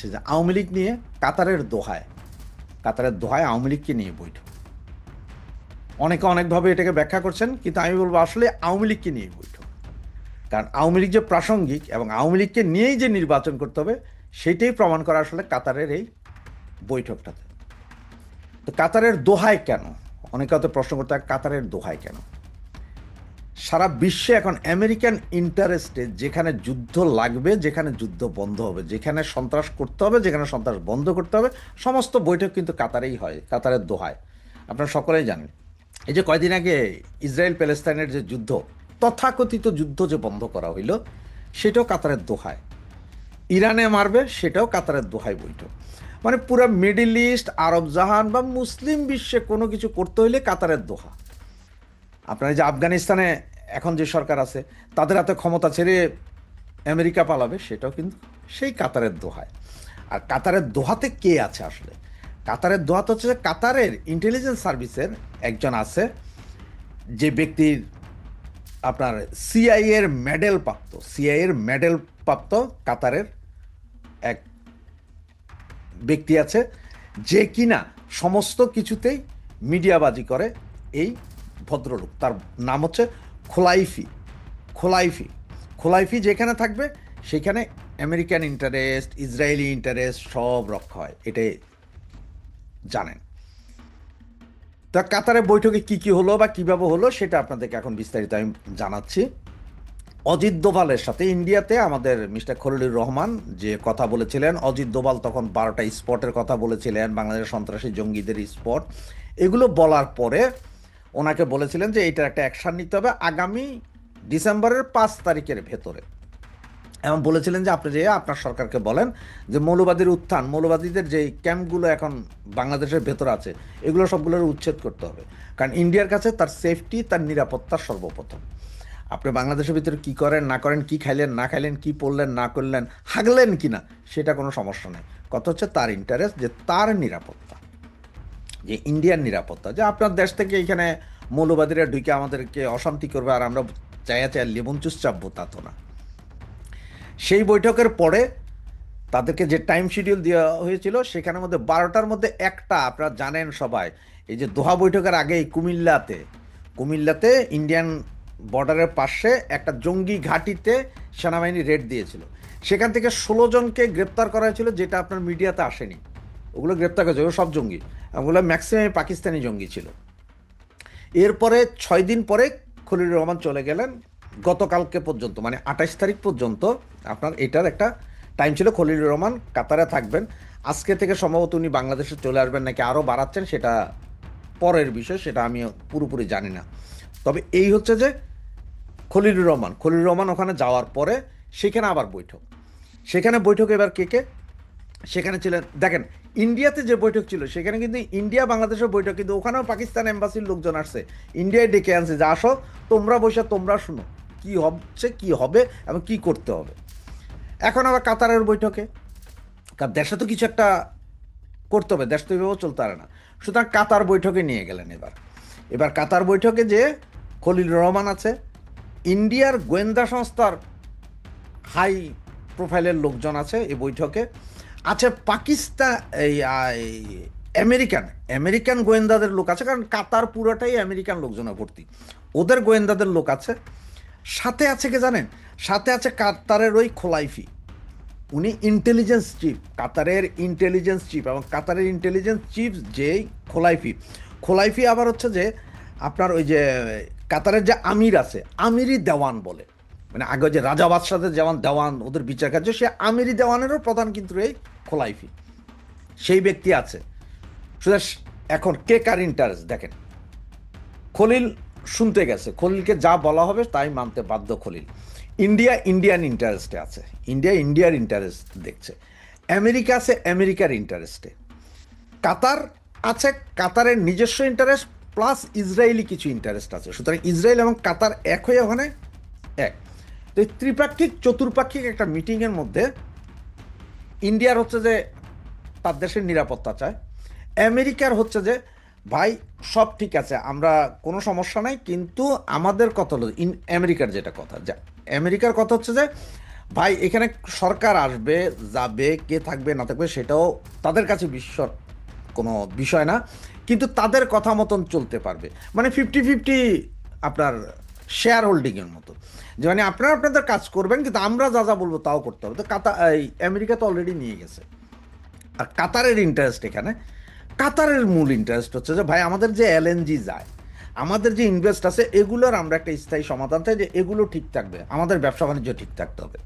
যে আওয়ামী লীগ নিয়ে কাতারের দোহায়। কাতারের দোহায় আওয়ামী লীগকে নিয়ে বৈঠক। অনেকে অনেকভাবে এটাকে ব্যাখ্যা করছেন কিন্তু আমি বলব আসলে আওয়ামী লীগকে নিয়ে বৈঠক। কারণ আওয়ামী লীগ যে প্রাসঙ্গিক এবং আওয়ামী লীগকে নিয়েই যে নির্বাচন করতে হবে সেটাই প্রমাণ করা আসলে কাতারের এই বৈঠকটাতে। তো কাতারের দোহায় কেন? অনেকে হয়তো প্রশ্ন করতে হয়, কাতারের দোহায় কেন? সারা বিশ্বে এখন আমেরিকান ইন্টারেস্টে যেখানে যুদ্ধ লাগবে, যেখানে যুদ্ধ বন্ধ হবে, যেখানে সন্ত্রাস করতে হবে, যেখানে সন্ত্রাস বন্ধ করতে হবে, সমস্ত বৈঠক কিন্তু কাতারেই হয়, কাতারের দোহায়। আপনারা সকলেই জানেন, এই যে কয়দিন আগে ইসরায়েল প্যালেস্তাইনের যে যুদ্ধ, তথাকথিত যুদ্ধ যে বন্ধ করা হইল, সেটাও কাতারের দোহায়। ইরানে মারবে, সেটাও কাতারের দোহায় বৈঠক। মানে পুরো মিডিল ইস্ট, আরব জাহান বা মুসলিম বিশ্বে কোনো কিছু করতে হইলে কাতারের দোহা। আপনার যে আফগানিস্তানে এখন যে সরকার আছে, তাদের হাতে ক্ষমতা ছেড়ে আমেরিকা পালাবে, সেটাও কিন্তু সেই কাতারের দোহায়। আর কাতারের দোহাতে কে আছে আসলে? কাতারের দোহাতে হচ্ছে যে কাতারের ইন্টেলিজেন্স সার্ভিসের একজন আছে, যে ব্যক্তির আপনার সিআই এর মেডেল প্রাপ্ত সিআই এর মেডেল প্রাপ্ত কাতারের এক ব্যক্তি আছে, যে কিনা সমস্ত কিছুতেই মিডিয়াবাজি করে এই ভদ্রলোক, তার নাম হচ্ছে খোলাইফি খোলাইফি খোলাইফি যেখানে থাকবে সেখানে আমেরিকান ইন্টারেস্ট ইসরায়েলি ইন্টারেস্ট সব রক্ষা হয়, এটাই জানেন। তা কাতারের বৈঠকে কি কি হলো বা কীভাবে হলো সেটা আপনাদেরকে এখন বিস্তারিত আমি জানাচ্ছি। অজিত দোভালের সাথে ইন্ডিয়াতে আমাদের মিস্টার খলিলুর রহমান যে কথা বলেছিলেন, অজিত দোভাল তখন বারোটা স্পটের কথা বলেছিলেন, বাংলাদেশের সন্ত্রাসী জঙ্গিদের স্পট এগুলো বলার পরে ওনাকে বলেছিলেন যে এইটার একটা অ্যাকশান নিতে হবে আগামী ডিসেম্বরের পাঁচ তারিখের ভেতরে। এবং বলেছিলেন যে আপনি যে আপনার সরকারকে বলেন যে মৌলবাদীর উত্থান, মৌলবাদীদের যে ক্যাম্পগুলো এখন বাংলাদেশের ভেতর আছে, এগুলো সবগুলোর উচ্ছেদ করতে হবে। কারণ ইন্ডিয়ার কাছে তার সেফটি তার নিরাপত্তা সর্বপ্রথম। আপনি বাংলাদেশের ভিতরে কি করেন, না করেন, কি খাইলেন, না খাইলেন, কি পড়লেন, না করলেন, হাগলেন কি না সেটা কোনো সমস্যা নেই। কত হচ্ছে তার ইন্টারেস্ট যে তার নিরাপত্তা, যে ইন্ডিয়ার নিরাপত্তা, যে আপনার দেশ থেকে এখানে মৌলবাদীরা ঢুকে আমাদেরকে অশান্তি করবে আর আমরা চায়া চায়া লেবন চুস চাপবো, তা তো না। সেই বৈঠকের পরে তাদেরকে যে টাইম শিডিউল দেওয়া হয়েছিল, সেখানের মধ্যে বারোটার মধ্যে একটা, আপনারা জানেন সবাই, এই যে দোহা বৈঠকের আগেই কুমিল্লাতে কুমিল্লাতে ইন্ডিয়ান বর্ডারের পাশে একটা জঙ্গি ঘাঁটিতে সেনাবাহিনী রেড দিয়েছিল। সেখান থেকে ষোলো জনকে গ্রেপ্তার করা হয়েছিল, যেটা আপনার মিডিয়াতে আসেনি। ওগুলো গ্রেপ্তার করেছে, ওগুলো সব জঙ্গি। ওগুলো ম্যাক্সিমাম পাকিস্তানি জঙ্গি ছিল। এরপরে ছয় দিন পরে খলিলুর রহমান চলে গেলেন গতকালকে পর্যন্ত মানে আঠাশ তারিখ পর্যন্ত। আপনার এটার একটা টাইম ছিল খলিলুর রহমান কাতারে থাকবেন। আজকে থেকে সম্ভবত উনি বাংলাদেশে চলে আসবেন নাকি আরও বাড়াচ্ছেন সেটা পরের বিষয়, সেটা আমি পুরোপুরি জানি না। তবে এই হচ্ছে যে খলিলুর রহমান খলিলুর রহমান ওখানে যাওয়ার পরে সেখানে আবার বৈঠক। সেখানে বৈঠক এবার কে কে? সেখানে ছিলেন। দেখেন ইন্ডিয়াতে যে বৈঠক ছিল, সেখানে কিন্তু ইন্ডিয়া বাংলাদেশের বৈঠক, কিন্তু ওখানেও পাকিস্তান এম্বাসির লোকজন আসছে। ইন্ডিয়ায় ডেকে আনছে যে, আসো, তোমরা বসে, তোমরা শুনো, কি হচ্ছে, কি হবে এবং কি করতে হবে? এখন আবার কাতারের বৈঠকে। কারণ দেশে তো কিছু একটা করতে হবে, দেশ তো এভাবেও চলতে পারে না। সুতরাং কাতার বৈঠকে নিয়ে গেলেন এবার। এবার কাতার বৈঠকে যে খলিল রহমান আছে ইন্ডিয়ার গোয়েন্দা সংস্থার হাই প্রোফাইলের লোকজন আছে এই বৈঠকে। আছে পাকিস্তান এই আমেরিকান আমেরিকান গোয়েন্দাদের লোক আছে, কারণ কাতার পুরোটাই আমেরিকান লোকজনে ভর্তি। ওদের গোয়েন্দাদের লোক আছে। সাথে আছে কে জানেন? সাথে আছে কাতারের ওই খোলাইফি। উনি ইন্টেলিজেন্স চিফ কাতারের ইন্টেলিজেন্স চিফ এবং কাতারের ইন্টেলিজেন্স চিফ যেই খোলাইফি। খোলাইফি আবার হচ্ছে যে, আপনার ওই যে, কাতারের যে আমির আছে আমিরি দেওয়ান বলে। মানে আগে যে রাজা বাদশাদের যেমন দেওয়ান, ওদের বিচার কার্য, সে আমিরি দেওয়ানেরও প্রধান কিন্তু এই খোলাইফি। সেই ব্যক্তি আছে। সুতরাং এখন কে কার ইন্টারেস্ট দেখেন, খলিল শুনতে গেছে। খলিলকে যা বলা হবে তাই মানতে বাধ্য খলিল। ইন্ডিয়া ইন্ডিয়ান ইন্টারেস্টে আছে। ইন্ডিয়া ইন্ডিয়ার ইন্টারেস্ট দেখছে। আমেরিকা আছে আমেরিকার ইন্টারেস্টে কাতার আছে কাতারের নিজস্ব ইন্টারেস্ট প্লাস ইসরায়েলি কিছু ইন্টারেস্ট আছে। সুতরাং ইসরায়েল এবং কাতার এক হয়ে ওখানে এক। তো এই ত্রিপাক্ষিক, চতুর্পাক্ষিক একটা মিটিংয়ের মধ্যে ইন্ডিয়ার হচ্ছে যে তার দেশের নিরাপত্তা চায়। আমেরিকার হচ্ছে যে, ভাই, সব ঠিক আছে, আমরা কোনো সমস্যা নাই, কিন্তু আমাদের কথা হলো, ইন, আমেরিকার যেটা কথা, যে, আমেরিকার কথা হচ্ছে যে, ভাই, এখানে সরকার আসবে, যাবে, কে থাকবে, না থাকবে, সেটাও তাদের কাছে বিশ্ব কোনো বিষয় না, কিন্তু তাদের কথা মতন চলতে পারবে। মানে ফিফটি ফিফটি আপনার শেয়ার হোল্ডিংয়ের মতো। যে মানে আপনারা আপনাদের কাজ করবেন, কিন্তু আমরা যা যা বলব তাও করতে হবে। তো কাতা এই আমেরিকা তো অলরেডি নিয়ে গেছে। আর কাতারের ইন্টারেস্ট এখানে। কাতারের মূল ইন্টারেস্ট হচ্ছে যে, ভাই, আমাদের যে এলএনজি যায়, আমাদের যে ইনভেস্ট আছে, এগুলোর আমরা একটা স্থায়ী সমাধান চাই যে এগুলো ঠিক থাকবে, আমাদের ব্যবসা বাণিজ্য ঠিক থাকতে হবে।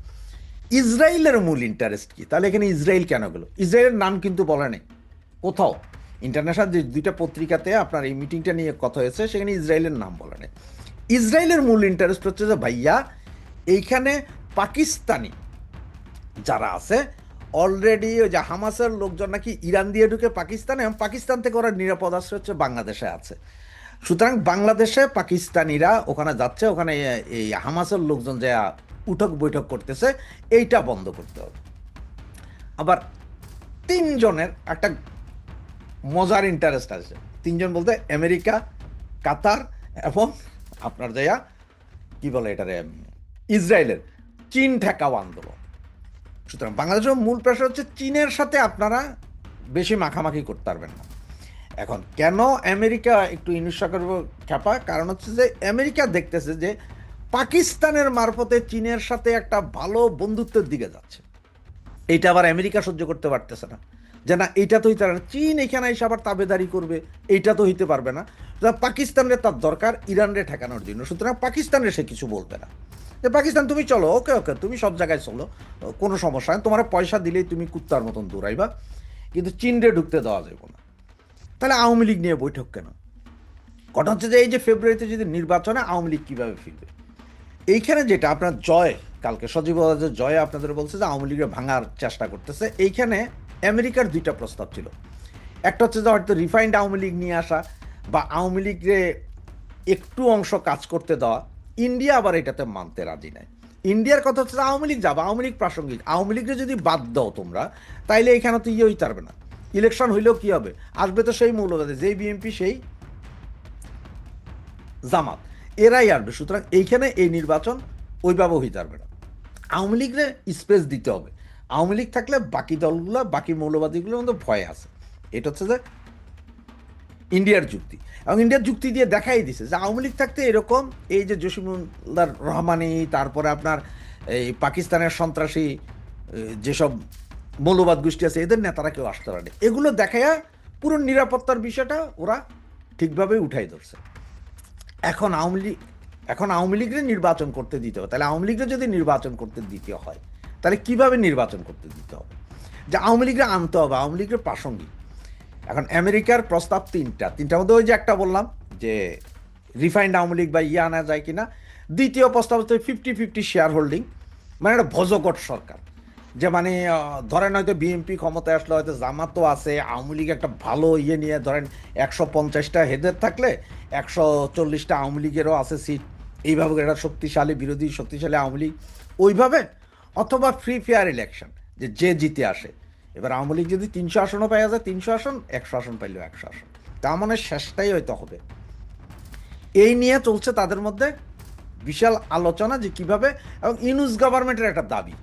ইসরায়েলের মূল ইন্টারেস্ট কি? তাহলে এখানে ইসরায়েল কেন গেলো? ইসরায়েলের নাম কিন্তু বলা নেই। কোথাও? ইন্টারন্যাশনাল যে দুইটা পত্রিকাতে আপনার এই মিটিংটা নিয়ে কথা হয়েছে, সেখানে ইসরায়েলের নাম বলা নেই। ইসরায়েলের মূল ইন্টারেস্ট হচ্ছে যে ভাইয়া, এইখানে পাকিস্তানি যারা আছে অলরেডি ওই যে হামাসের লোকজন নাকি ইরান দিয়ে ঢুকে পাকিস্তানে এবং পাকিস্তান থেকে ওরা নিরাপদ আশ্রয় হচ্ছে বাংলাদেশে আছে। সুতরাং বাংলাদেশে পাকিস্তানিরা ওখানে যাচ্ছে, ওখানে এই হামাসের লোকজন যে উঠক বৈঠক করতেছে, এইটা বন্ধ করতে হবে। আবার তিনজনের একটা মজার ইন্টারেস্ট আছে। তিনজন বলতে আমেরিকা, কাতার এবং আপনার যাইয়া কি বলে এটারে, ইসরায়েলের চীন ঠেকাও আন্দোলন। সুতরাং বাংলাদেশের মূল প্রেশার হচ্ছে চীনের সাথে আপনারা বেশি মাখামাখি করতে পারবেন না। এখন কেন আমেরিকা একটু ইনুসা করব খ্যাপা? কারণ হচ্ছে যে আমেরিকা দেখতেছে যে পাকিস্তানের মারফতে চীনের সাথে একটা ভালো বন্ধুত্বের দিকে যাচ্ছে। এইটা আবার আমেরিকা সহ্য করতে পারতেছে না। যে না, এইটা তো হইতে পারে না। চীন এখানে এসে আবার তাবেদারি করবে, এইটা তো হইতে পারবে না। পাকিস্তানের তার দরকার, ইরানরে ঠেকানোর জন্য। সুতরাং পাকিস্তানের সে কিছু বলবে না। যে পাকিস্তান, তুমি চলো, ওকে ওকে, তুমি সব জায়গায় চলো কোনো সমস্যা নেই। তোমার পয়সা দিলেই তুমি কুত্তার মতন দৌড়াইবা, কিন্তু চীনরে ঢুকতে দেওয়া যাবে না। তাহলে আওয়ামী লীগ নিয়ে বৈঠক কেন? কথা হচ্ছে যে এই যে ফেব্রুয়ারিতে যদি নির্বাচনে আওয়ামী লীগ কীভাবে ফিরবে? এইখানে যেটা আপনার জয়, কালকে সজীব জয় আপনাদের বলছে যে আওয়ামী লীগের ভাঙার চেষ্টা করতেছে। এইখানে আমেরিকার দুইটা প্রস্তাব ছিল। একটা হচ্ছে যে হয়তো রিফাইন্ড আওয়ামী লীগ নিয়ে আসা বা আওয়ামী লীগরে একটু অংশ কাজ করতে দেওয়া। ইন্ডিয়া আবার এটাতে মানতে রাজি নাই। ইন্ডিয়ার কথা হচ্ছে আওয়ামী লীগ যাবে, আওয়ামী লীগ প্রাসঙ্গিক। আওয়ামী লীগকে যদি বাদ দাও তোমরা, তাইলে এখানে তো ইয়ে হইতে পারবে না। ইলেকশন হইলেও কী হবে? আসবে তো সেই মৌলবাদী, যেই বিএনপি, সেই জামাত। এরাই আসবে। সুতরাং এইখানে এই নির্বাচন ওইভাবে হইতে পারবে না। আওয়ামী লীগরে স্পেস দিতে হবে। আওয়ামী লীগ থাকলে বাকি দলগুলো, বাকি মৌলবাদীগুলোর মধ্যে ভয় আছে। এটা হচ্ছে যে ইন্ডিয়ার যুক্তি। এবং ইন্ডিয়ার যুক্তি দিয়ে দেখাই দিছে যে আওয়ামী লীগ থাকতে এরকম এই যে জসিমুল্লার রহমানি, তারপরে আপনার এই পাকিস্তানের সন্ত্রাসী যেসব মৌলবাদ গোষ্ঠী আছে, এদের নেতারা কেউ আসতে পারে এগুলো দেখাইয়া পুরো নিরাপত্তার বিষয়টা ওরা ঠিকভাবে উঠাই ধরছে। এখন আওয়ামী লীগ, এখন আওয়ামী লীগের নির্বাচন করতে দিতে হবে। তাহলে আওয়ামী লীগের যদি নির্বাচন করতে দিতে হয় তাহলে কীভাবে নির্বাচন করতে দিতে হবে? যে আওয়ামী লীগের আনতে হবে, আওয়ামী লীগের প্রাসঙ্গিক। এখন আমেরিকার প্রস্তাব তিনটা, তিনটার মধ্যে ওই যে একটা বললাম যে রিফাইন্ড আওয়ামী লীগ বা ইয়ে আনা যায় কিনা। দ্বিতীয় প্রস্তাব হচ্ছে ফিফটি ফিফটি শেয়ার হোল্ডিং মানে একটা ভজকট সরকার। যে মানে ধরেন হয়তো বিএনপি ক্ষমতায় আসলে হয়তো জামাতও আছে, আওয়ামী লীগ একটা ভালো ইয়ে নিয়ে ধরেন একশো পঞ্চাশটা হেদের থাকলে একশো চল্লিশটা আওয়ামী লীগেরও আছে সিট এইভাবে একটা শক্তিশালী, বিরোধী, শক্তিশালী আওয়ামী লীগ। ওইভাবে অথবা ফ্রি ফেয়ার ইলেকশন যে যে জিতে আসে। এবার আওয়ামী লীগ যদি তিনশো আসনও পাওয়া যায় তিনশো আসন, একশো আসন পাইলেও একশো আসন। তার মানে শেষটাই হয়তো হবে। এই নিয়ে চলছে তাদের মধ্যে বিশাল আলোচনা যে কীভাবে, এবং ইউনুস গভর্নমেন্টের একটা দাবি।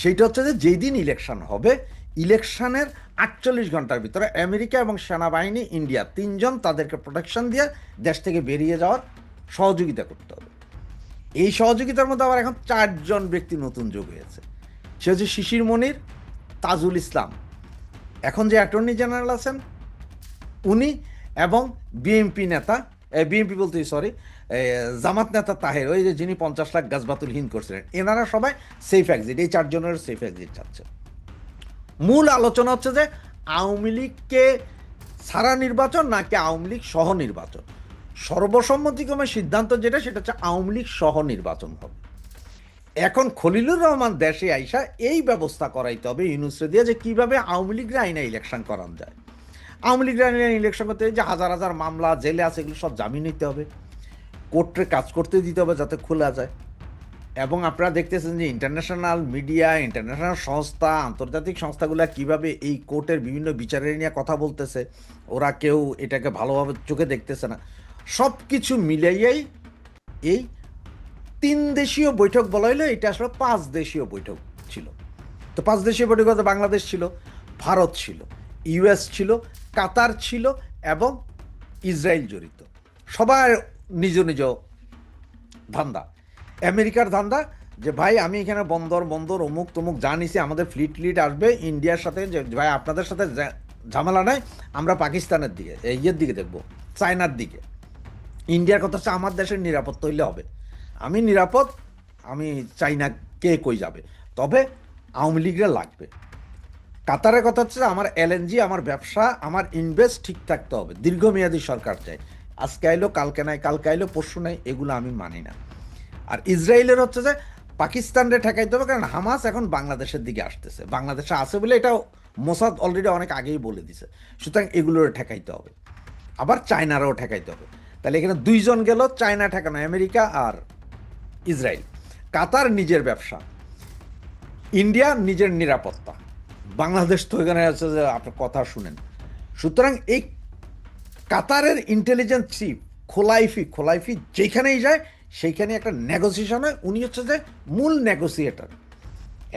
সেইটা হচ্ছে যে যেই দিন ইলেকশন হবে, ইলেকশনের আটচল্লিশ ঘণ্টার ভিতরে আমেরিকা এবং সেনাবাহিনী, ইন্ডিয়া তিনজন তাদেরকে প্রোটেকশন দিয়ে দেশ থেকে বেরিয়ে যাওয়ার সহযোগিতা করতে হবে। এই সহযোগিতার মধ্যে আবার এখন চারজন ব্যক্তি নতুন যোগ হয়েছে। সে হচ্ছে শিশির মনির, তাজুল ইসলাম। এখন যে অ্যাটর্নি জেনারেল আছেন উনি এবং বিএনপি নেতা বিএনপি বলতে সরি জামাত নেতা তাহের, ওই যে যিনি পঞ্চাশ লাখ গাছবাতুল হিন করছিলেন এনারা সবাই সেফ এক্সিট এই চারজনের সেফ এক্সিট চাচ্ছে। মূল আলোচনা হচ্ছে যে আওয়ামী লীগকে সারা নির্বাচন নাকি আওয়ামী লীগ সহ নির্বাচন? সর্বসম্মতিক্রমে সিদ্ধান্ত যেটা, সেটা হচ্ছে আওয়ামী লীগ সহ নির্বাচন হবে। এখন খলিলুর রহমান দেশে আইসা এই ব্যবস্থা করাইতে হবে, ইউনুসরে দিয়ে যে কীভাবে আওয়ামী লীগের আইনে ইলেকশন করানো যায়। আওয়ামী লীগের আইনে ইলেকশন করতে যে হাজার হাজার মামলা, জেলে আছে, এগুলো সব জামিন নিতে হবে। কোর্টে কাজ করতে দিতে হবে যাতে খোলা যায়। এবং আপনারা দেখতেছেন যে ইন্টারন্যাশনাল মিডিয়া ইন্টারন্যাশনাল সংস্থা, আন্তর্জাতিক সংস্থাগুলো কীভাবে এই কোর্টের বিভিন্ন বিচারের নিয়ে কথা বলতেছে, ওরা কেউ এটাকে ভালোভাবে চোখে দেখতেছে না। সব কিছু মিলাইয়াই এই তিন দেশীয় বৈঠক বলা হইল, এটা আসলে পাঁচ দেশীয় বৈঠক ছিল। তো পাঁচ দেশীয় বৈঠক বলতে বাংলাদেশ ছিল, ভারত ছিল ইউএস ছিল, কাতার ছিল এবং ইসরায়েল জড়িত। সবার নিজ নিজ ধান্দা। আমেরিকার ধান্দা যে, ভাই, আমি এখানে বন্দর বন্দর, অমুক তমুক জানিছি আমাদের ফ্লিট ফ্লিট আসবে, ইন্ডিয়ার সাথে যে, ভাই, আপনাদের সাথে ঝামেলা নাই, আমরা পাকিস্তানের দিকে, ইয়ের দিকে দেখব, চায়নার দিকে। ইন্ডিয়ার কথা হচ্ছে আমার দেশের নিরাপত্তা হইলে হবে। আমি নিরাপদ, আমি চাই না কে কই যাবে। তবে আওয়ামী লীগরা লাগবে। কাতারের কথা হচ্ছে আমার এলএনজি আমার ব্যবসা, আমার ইনভেস্ট ঠিক থাকতে হবে। দীর্ঘমেয়াদী সরকার চাই। আজকে আইলো, কালকে নাই, কালকে আইলো, পরশু নাই, এগুলো আমি মানি না। আর ইসরায়েলের হচ্ছে যে পাকিস্তানরে ঠেকাইতে হবে কারণ হামাস এখন বাংলাদেশের দিকে আসতেছে। বাংলাদেশে আছে বলে এটা মোসাদ অলরেডি অনেক আগেই বলে দিছে। সুতরাং এগুলোর ঠেকাইতে হবে। আবার চায়নারও ঠেকাইতে হবে। তাহলে এখানে দুইজন গেল, চায়না ঠেকানো, আমেরিকা আর ইসরায়েল। কাতার নিজের ব্যবসা, ইন্ডিয়া নিজের নিরাপত্তা। বাংলাদেশ তো এখানে আছে যে আপনার কথা শুনেন। সুতরাং এই কাতারের ইন্টেলিজেন্স চিফ খোলাইফি খোলাইফি যেখানেই যায়, সেইখানে একটা নেগোসিয়েশন হয়। উনি হচ্ছে যে মূল নেগোসিয়েটার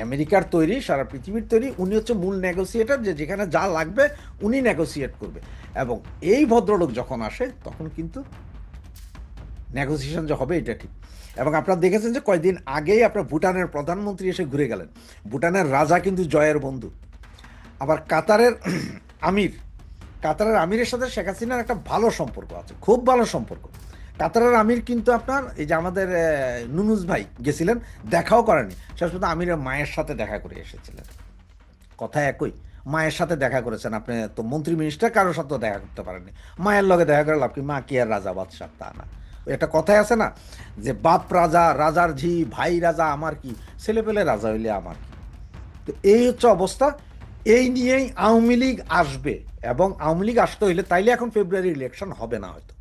আমেরিকার তৈরি, সারা পৃথিবীর তৈরি, উনি হচ্ছে মূল নেগোসিয়েটার যে যেখানে যা লাগবে উনি নেগোসিয়েট করবে। এবং এই ভদ্রলোক যখন আসে, তখন কিন্তু নেগোসিয়েশন যে হবে, এটা ঠিক। এবং আপনারা দেখেছেন যে কয়েকদিন আগেই আপনার ভুটানের প্রধানমন্ত্রী এসে ঘুরে গেলেন। ভুটানের রাজা কিন্তু জয়ের বন্ধু। আবার কাতারের আমির, কাতারের আমিরের সাথে শেখ হাসিনার একটা ভালো সম্পর্ক আছে, খুব ভালো সম্পর্ক। কাতারের আমির কিন্তু আপনার, এই যে আমাদের নুনুস ভাই গেছিলেন, দেখাও করেনি শেষ পর্যন্ত আমিরের মায়ের সাথে দেখা করে এসেছিলেন। কথা একই, মায়ের সাথে দেখা করেছেন আপনি, তো মন্ত্রী মিনিস্টার কারোর সাথেও দেখা করতে পারেননি। মায়ের লগে দেখা করে লাভ কি, মা কি আর রাজা বাদশাহ, তা না। একটা কথাই আছে না, যে বাপ রাজা, রাজার ঝি, ভাই রাজা আমার কি, ছেলে পেলে রাজা হইলে আমার কি? তো এই হচ্ছে অবস্থা, এই নিয়েই আওয়ামী লীগ আসবে, এবং আওয়ামী লীগ আসতে হইলে তাইলে এখন ফেব্রুয়ারি ইলেকশন হবে না হয়তো।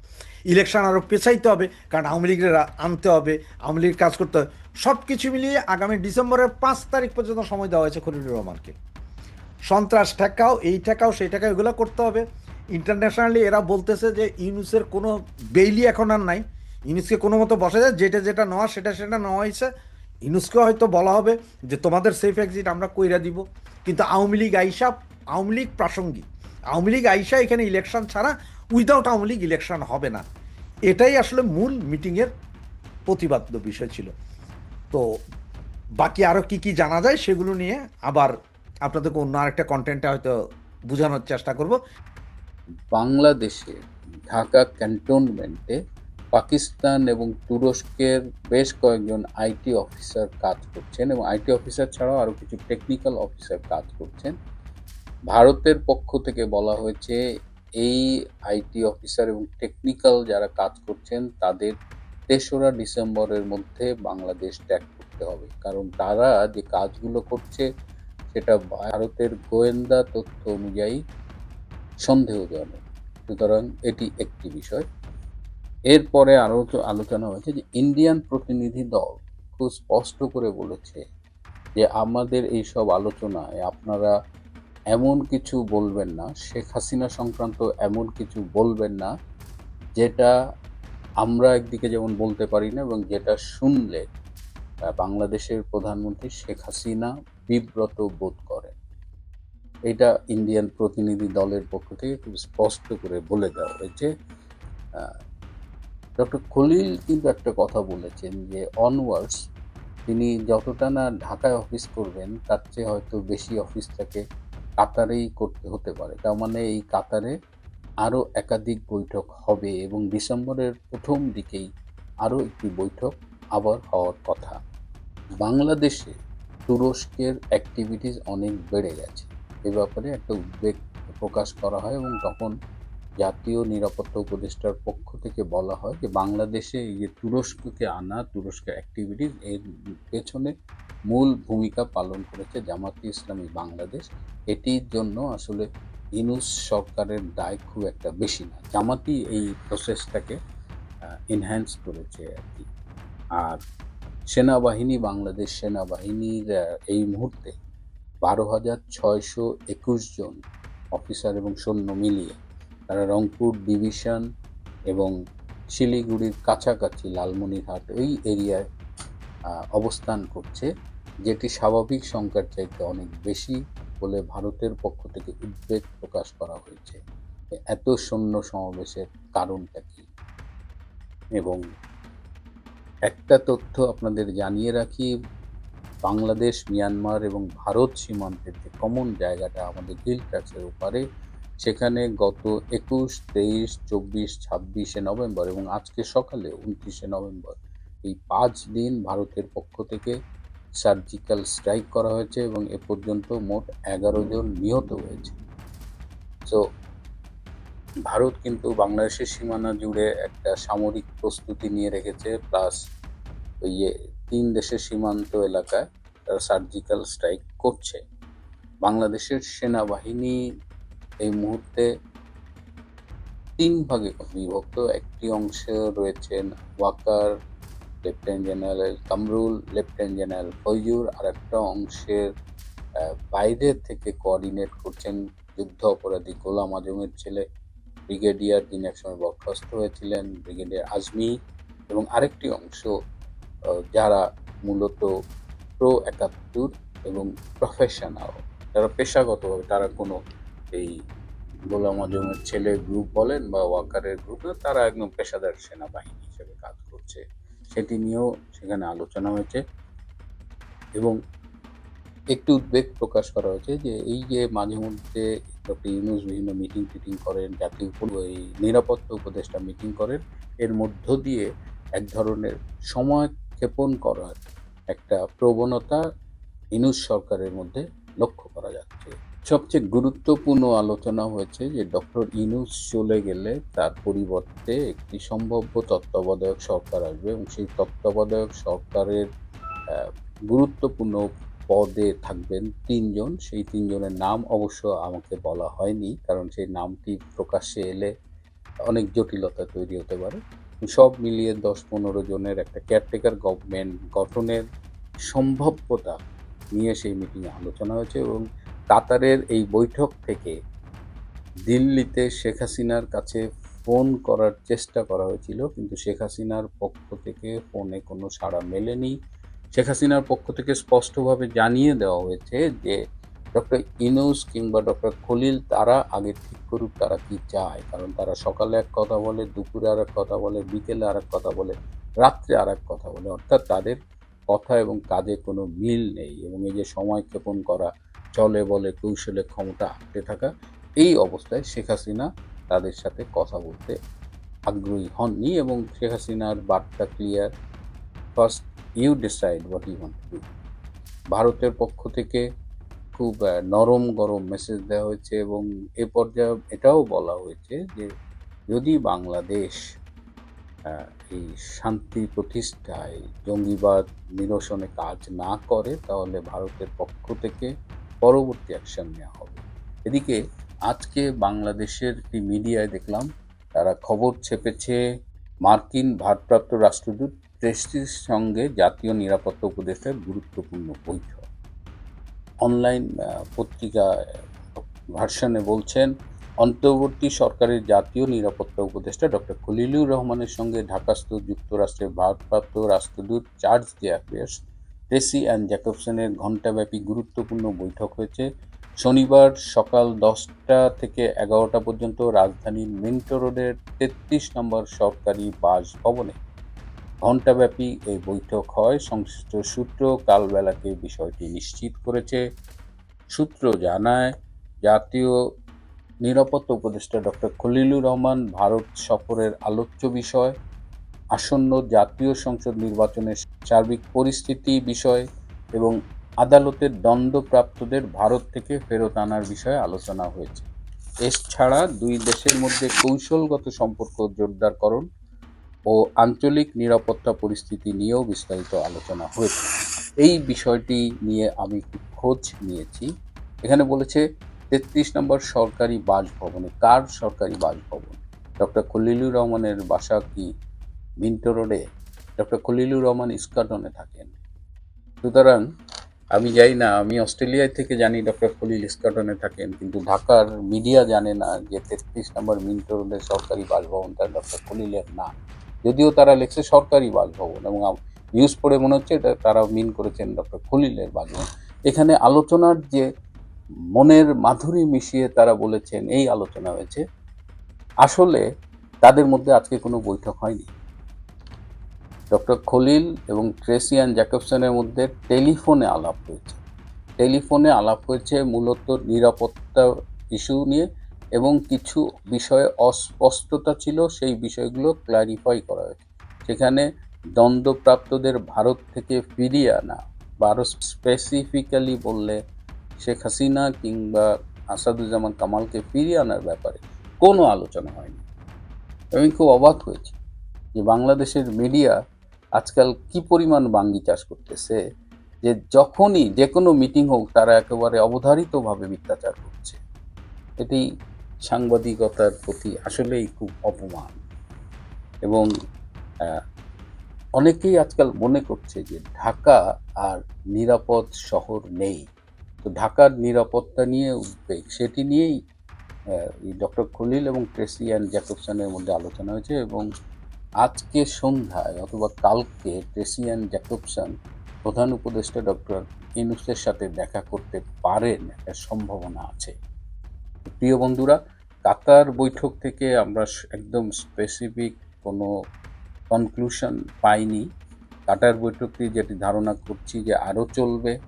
ইলেকশন আরও পেছাইতে হবে, কারণ আওয়ামী লীগের আনতে হবে, আওয়ামী লীগের কাজ করতে হবে। সব কিছু মিলিয়ে আগামী ডিসেম্বরের পাঁচ তারিখ পর্যন্ত সময় দেওয়া হয়েছে খলিলুর রহমানকে। সন্ত্রাস ঠেকাও, এই ঠেকাও, সেই ঠেকাও, এগুলো করতে হবে। ইন্টারন্যাশনালি এরা বলতেছে যে ইউনুসের কোনো বেইলি এখন আর নাই। ইউনুসকে কোনো মতো বসা যায়, যেটা যেটা নেওয়া, সেটা সেটা নেওয়া হয়েছে। ইউনুসকে হয়তো বলা হবে যে তোমাদের সেফ এক্সিট আমরা কইরা দিব। কিন্তু আওয়ামী লীগ আইসা, আওয়ামী লীগ প্রাসঙ্গিক। আওয়ামী লীগ আইসা এখানে ইলেকশন ছাড়া উইদাউট আওয়ামী লীগ ইলেকশন হবে না। এটাই আসলে মূল মিটিংয়ের প্রতিবাদ্য বিষয় ছিল। তো বাকি আরও কি কি জানা যায় সেগুলো নিয়ে আবার আপনাদেরকে অন্য আরেকটা কন্টেন্টে হয়তো বোঝানোর চেষ্টা করব। বাংলাদেশে ঢাকা ক্যান্টনমেন্টে পাকিস্তান এবং তুরস্কের বেশ কয়েকজন আইটি অফিসার কাজ করছেন এবং আইটি অফিসার ছাড়াও আরও কিছু টেকনিক্যাল অফিসার কাজ করছেন। ভারতের পক্ষ থেকে বলা হয়েছে এই আইটি অফিসার এবং টেকনিক্যাল যারা কাজ করছেন, তাদের তেসরা ডিসেম্বরের মধ্যে বাংলাদেশ ত্যাগ করতে হবে। কারণ তারা যে কাজগুলো করছে, সেটা ভারতের গোয়েন্দা তথ্য অনুযায়ী সন্দেহজনক। সুতরাং এটি একটি বিষয়। এরপরে আরও আলোচনা হয়েছে যে ইন্ডিয়ান প্রতিনিধি দল খুব স্পষ্ট করে বলেছে যে আমাদের এই সব আলোচনায় আপনারা এমন কিছু বলবেন না, শেখ হাসিনা সংক্রান্ত এমন কিছু বলবেন না, যেটা আমরা একদিকে যেমন বলতে পারি না এবং যেটা শুনলে বাংলাদেশের প্রধানমন্ত্রী শেখ হাসিনা বিব্রত বোধ করেন। এটা ইন্ডিয়ান প্রতিনিধি দলের পক্ষ থেকে খুব স্পষ্ট করে বলে দেওয়া হয়েছে। ডক্টর খলিল কিন্তু একটা কথা বলেছেন যে অনওয়ার্ডস তিনি যতটা না ঢাকায় অফিস করবেন, তার চেয়ে হয়তো বেশি অফিস তাকে কাতারেই করতে, হতে পারে। তার মানে এই কাতারে আরও একাধিক বৈঠক হবে এবং ডিসেম্বরের প্রথম দিকেই আরও একটি বৈঠক আবার হওয়ার কথা। বাংলাদেশে তুরস্কের অ্যাক্টিভিটিস অনেক বেড়ে গেছে। এ ব্যাপারে একটা উদ্বেগ প্রকাশ করা হয় এবং তখন জাতীয় নিরাপত্তা উপদেষ্টার পক্ষ থেকে বলা হয় যে বাংলাদেশে এই যে তুরস্ককে আনা তুরস্কের অ্যাক্টিভিটিস এর পেছনে মূল ভূমিকা পালন করেছে জামাতে ইসলামী বাংলাদেশ। এটির জন্য আসলে ইনুস সরকারের দায় খুব একটা বেশি না। জামাতি এই প্রসেসটাকে এনহ্যান্স করেছে আর কি। আর সেনাবাহিনী, বাংলাদেশ সেনাবাহিনীর এই মুহূর্তে বারো হাজার ছয়শো একুশ জন অফিসার এবং সৈন্য মিলিয়ে তারা রংপুর ডিভিশন এবং শিলিগুড়ির কাছাকাছি লালমনিরহাট ওই এরিয়ায় অবস্থান করছে, যেটি স্বাভাবিক সংখ্যার চাইতে অনেক বেশি বলে ভারতের পক্ষ থেকে উদ্বেগ প্রকাশ করা হয়েছে। এত সৈন্য সমাবেশের কারণটা কি? এবং একটা তথ্য আপনাদের জানিয়ে রাখি, বাংলাদেশ, মিয়ানমার এবং ভারত সীমান্তের যে কমন জায়গাটা আমাদের হিল ট্যাক্সের ওপারে সেখানে গত একুশ, তেইশ, চব্বিশ, ছাব্বিশে নভেম্বর এবং আজকে সকালে উনত্রিশে নভেম্বর এই পাঁচ দিন ভারতের পক্ষ থেকে সার্জিক্যাল স্ট্রাইক করা হয়েছে এবং এ পর্যন্ত মোট এগারো জন নিহত হয়েছে। তো ভারত কিন্তু বাংলাদেশের সীমানা জুড়ে একটা সামরিক প্রস্তুতি নিয়ে রেখেছে, প্লাস ইয়ে তিন দেশের সীমান্ত এলাকায় তারা সার্জিক্যাল স্ট্রাইক করছে। বাংলাদেশের সেনাবাহিনী এই মুহূর্তে তিন ভাগে বিভক্ত একটি অংশে রয়েছেন Waker, lieutenant general Kamrul, lieutenant general Faizur আর একটা অংশের বাইরে থেকে কোঅর্ডিনেট করছেন যুদ্ধ অপরাধী গোলাম আজমের ছেলে। ব্রিগেডিয়ার যিনি একসময় বরখাস্ত হয়েছিলেন, ব্রিগেডিয়ার আজমি, এবং আরেকটি অংশ যারা মূলত প্রো একাত্তর এবং প্রফেশনাল যারা পেশাগতভাবে, তারা কোনো এই গোলাম আজমের ছেলে গ্রুপ বলেন বা ওয়াকারের গ্রুপ তারা একদম পেশাদার সেনাবাহিনী হিসেবে কাজ করছে। সেটি নিয়েও সেখানে আলোচনা হয়েছে এবং একটু উদ্বেগ প্রকাশ করা হয়েছে যে এই যে মাঝে মধ্যে ডক্টর ইউনুস বিভিন্ন মিটিং টিটিং করেন, জাতীয় এই নিরাপত্তা উপদেষ্টা মিটিং করেন, এর মধ্য দিয়ে এক ধরনের সময় ক্ষেপণ করার একটা প্রবণতা ইনুস সরকারের মধ্যে লক্ষ্য করা যাচ্ছে। সবচেয়ে গুরুত্বপূর্ণ আলোচনা হয়েছে যে ডক্টর ইনুস চলে গেলে তার পরিবর্তে একটি সম্ভাব্য তত্ত্বাবধায়ক সরকার আসবে এবং সেই তত্ত্বাবধায়ক সরকারের গুরুত্বপূর্ণ পদে থাকবেন তিনজন। সেই তিনজনের নাম অবশ্য আমাকে বলা হয়নি, কারণ সেই নামটি প্রকাশ্যে এলে অনেক জটিলতা তৈরি হতে পারে। সব মিলিয়ে দশ পনেরো জনের একটা কেয়ারটেকার গভর্নমেন্ট গঠনের সম্ভাব্যতা নিয়ে সেই মিটিংয়ে আলোচনা হয়েছে এবং কাতারের এই বৈঠক থেকে দিল্লিতে শেখ হাসিনার কাছে ফোন করার চেষ্টা করা হয়েছিল, কিন্তু শেখ হাসিনার পক্ষ থেকে ফোনে কোনো সাড়া মেলেনি। শেখ হাসিনার পক্ষ থেকে স্পষ্টভাবে জানিয়ে দেওয়া হয়েছে যে, ডক্টর ইনুস কিংবা ডক্টর খলিল তারা আগে ঠিক করুক তারা কি চায়, কারণ তারা সকালে এক কথা বলে, দুপুরে আর এক কথা বলে, বিকেলে আর এক কথা বলে, রাত্রে আর এক কথা বলে। অর্থাৎ তাদের কথা এবং কাজে কোনো মিল নেই এবং এই যে সময় ক্ষেপণ করা চলে বলে কৌশলে ক্ষমতা আঁকতে থাকা এই অবস্থায় শেখ হাসিনা তাদের সাথে কথা বলতে আগ্রহী হননি এবং শেখ হাসিনার বার্তা clear first you decide what you want to ভারতের পক্ষ থেকে খুব নরম গরম মেসেজ দেওয়া হয়েছে এবং এ পর্যায়ে এটাও বলা হয়েছে যে যদি বাংলাদেশ এই শান্তি প্রতিষ্ঠায় জঙ্গিবাদ নিরসনে কাজ না করে, তাহলে ভারতের পক্ষ থেকে পরবর্তী অ্যাকশন নেওয়া হবে। এদিকে আজকে বাংলাদেশের একটি মিডিয়ায় দেখলাম, তারা খবর ছেপেছে মার্কিন ভারপ্রাপ্ত রাষ্ট্রদূত প্রেস্টির সঙ্গে জাতীয় নিরাপত্তা উপদেষ্টার গুরুত্বপূর্ণ বৈঠক। অনলাইন পত্রিকা ভার্সনে বলছেন, অন্তর্বর্তী সরকারের জাতীয় নিরাপত্তা উপদেষ্টা ডক্টর খলিলুর রহমানের সঙ্গে ঢাকাস্থ যুক্তরাষ্ট্রের ভারপ্রাপ্ত রাষ্ট্রদূত chargé d'affaires Tracy and জ্যাকবসনের ঘণ্টাব্যাপী গুরুত্বপূর্ণ বৈঠক হয়েছে। শনিবার সকাল দশটা থেকে এগারোটা পর্যন্ত রাজধানীর মিন্টো রোডের তেত্রিশ নম্বর সরকারি বাসভবনে ঘণ্টাব্যাপী এই বৈঠক হয়। সংশ্লিষ্ট সূত্র কালবেলাকে বিষয়টি নিশ্চিত করেছে। সূত্র জানায়, জাতীয় নিরাপত্তা উপদেষ্টা ডক্টর খলিলুর রহমান, ভারত সফরের আলোচ্য বিষয়। আসন্ন জাতীয় সংসদ নির্বাচনের সার্বিক পরিস্থিতি বিষয় এবং আদালতের দণ্ডপ্রাপ্তদের ভারত থেকে ফেরত আনার বিষয়ে আলোচনা হয়েছে। এছাড়া দুই দেশের মধ্যে কৌশলগত সম্পর্ক জোরদারকরণ ও আঞ্চলিক নিরাপত্তা পরিস্থিতি নিয়েও বিস্তারিত আলোচনা হয়েছে। এই বিষয়টি নিয়ে আমি খোঁজ নিয়েছি। এখানে বলেছে, তেত্রিশ নম্বর সরকারি বাসভবনে, কার সরকারি বাসভবন? ডক্টর খলিলুর রহমানের বাসা কি মিন্টো রোডে ডক্টর খলিলুর রহমান ইস্কাটনে থাকেন। সুতরাং আমি যাই না, আমি অস্ট্রেলিয়ায় থেকে জানি ডক্টর খলিল ইস্কাটনে থাকেন, কিন্তু ঢাকার মিডিয়া জানে না যে তেত্রিশ নম্বর মিন্টো রোডের সরকারি বাসভবনটা ডক্টর খলিলের না। যদিও তারা লেখছে সরকারি বাসভবন এবং নিউজ পড়ে মনে হচ্ছে এটা তারা মিন করেছেন ডক্টর খলিলের বাগমান এখানে আলোচনার যে মনের মাধুরী মিশিয়ে তারা বলেছেন, এই আলোচনা হয়েছে। আসলে তাদের মধ্যে আজকে কোনো বৈঠক হয়নি। ডক্টর খলিল এবং ট্রেসিয়ান জ্যাকবসনের মধ্যে টেলিফোনে আলাপ হয়েছে। টেলিফোনে আলাপ হয়েছে মূলত নিরাপত্তা ইস্যু নিয়ে এবং কিছু বিষয়ে অস্পষ্টতা ছিল, সেই বিষয়গুলো ক্লারিফাই করা হয়েছে। সেখানে দ্বন্দ্বপ্রাপ্তদের ভারত থেকে ফিরিয়ে আনা বা আরও স্পেসিফিক্যালি বললে শেখ হাসিনা কিংবা আসাদুজ্জামান কামালকে ফিরিয়ে আনার ব্যাপারে কোনো আলোচনা হয়নি। আমি খুব অবাক হয়েছি যে বাংলাদেশের মিডিয়া আজকাল কি পরিমাণ বাঙ্গি চাষ করতেছে যে যখনই যে কোনো মিটিং হোক তারা একেবারে অবধারিতভাবে মিথ্যাচার করছে। এটি সাংবাদিকতার প্রতি আসলেই খুব অপমান। এবং অনেকেই আজকাল মনে করছে যে ঢাকা আর নিরাপদ শহর নেই। তো ঢাকার নিরাপত্তা নিয়ে উদ্বেগ, সেটি নিয়েই ডক্টর খলিল এবং ট্রেসি অ্যান্ড জ্যাকবসনের মধ্যে আলোচনা হয়েছে এবং আজকে সন্ধ্যায় অথবা কালকে ট্রেসি অ্যান্ড জ্যাকবসন প্রধান উপদেষ্টা ডক্টর ইনুসের সাথে দেখা করতে পারেন একটা সম্ভাবনা আছে। প্রিয় বন্ধুরা, কাতার বৈঠক থেকে আমরা একদম স্পেসিফিক কোনো কনক্লুশন পাইনি। কাটার বৈঠকটি যেটি ধারণা করছি যে আরও চলবে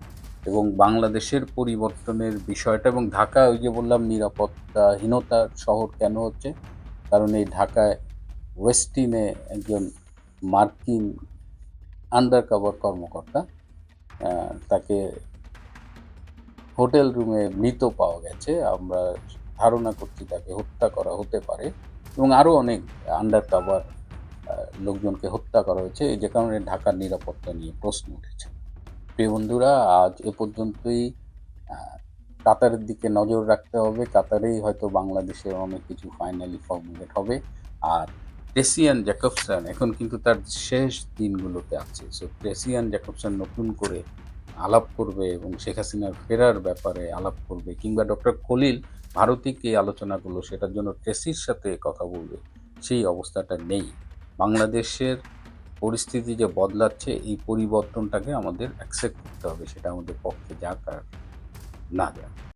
এবং বাংলাদেশের পরিবর্তনের বিষয়টা এবং ঢাকা, ওই যে বললাম, নিরাপত্তাহীনতার শহর কেন হচ্ছে? কারণ এই ঢাকায় ওয়েস্টিনে একজন মার্কিন আন্ডার কভার কর্মকর্তা তাকে হোটেল রুমে মৃত পাওয়া গেছে। আমরা ধারণা করছি তাকে হত্যা করা হতে পারে এবং আরও অনেক আন্ডার কভার লোকজনকে হত্যা করা হয়েছে। যে কারণে ঢাকার নিরাপত্তা নিয়ে প্রশ্ন উঠেছে। প্রিয় বন্ধুরা, আজ এ পর্যন্তই। কাতারের দিকে নজর রাখতে হবে। কাতারেই হয়তো বাংলাদেশের অনেক কিছু ফাইনালি ফর্মুলেট হবে। আর টেসিয়ান জ্যাকবসন, এখন কিন্তু তার শেষ দিনগুলোতে আছে। সো টেসিয়ান জ্যাকবসন নতুন করে আলাপ করবে এবং শেখ হাসিনার ফেরার ব্যাপারে আলাপ করবে কিংবা ডক্টর খলিল ভারতিক এই আলোচনাগুলো, সেটার জন্য ট্রেসির সাথে কথা বলবে, সেই অবস্থাটা নেই। বাংলাদেশের পরিস্থিতি যে বদলাচ্ছে, এই পরিবর্তনটাকে আমাদের অ্যাকসেপ্ট করতে হবে, সেটা আমাদের পক্ষে যাক আর না যাক।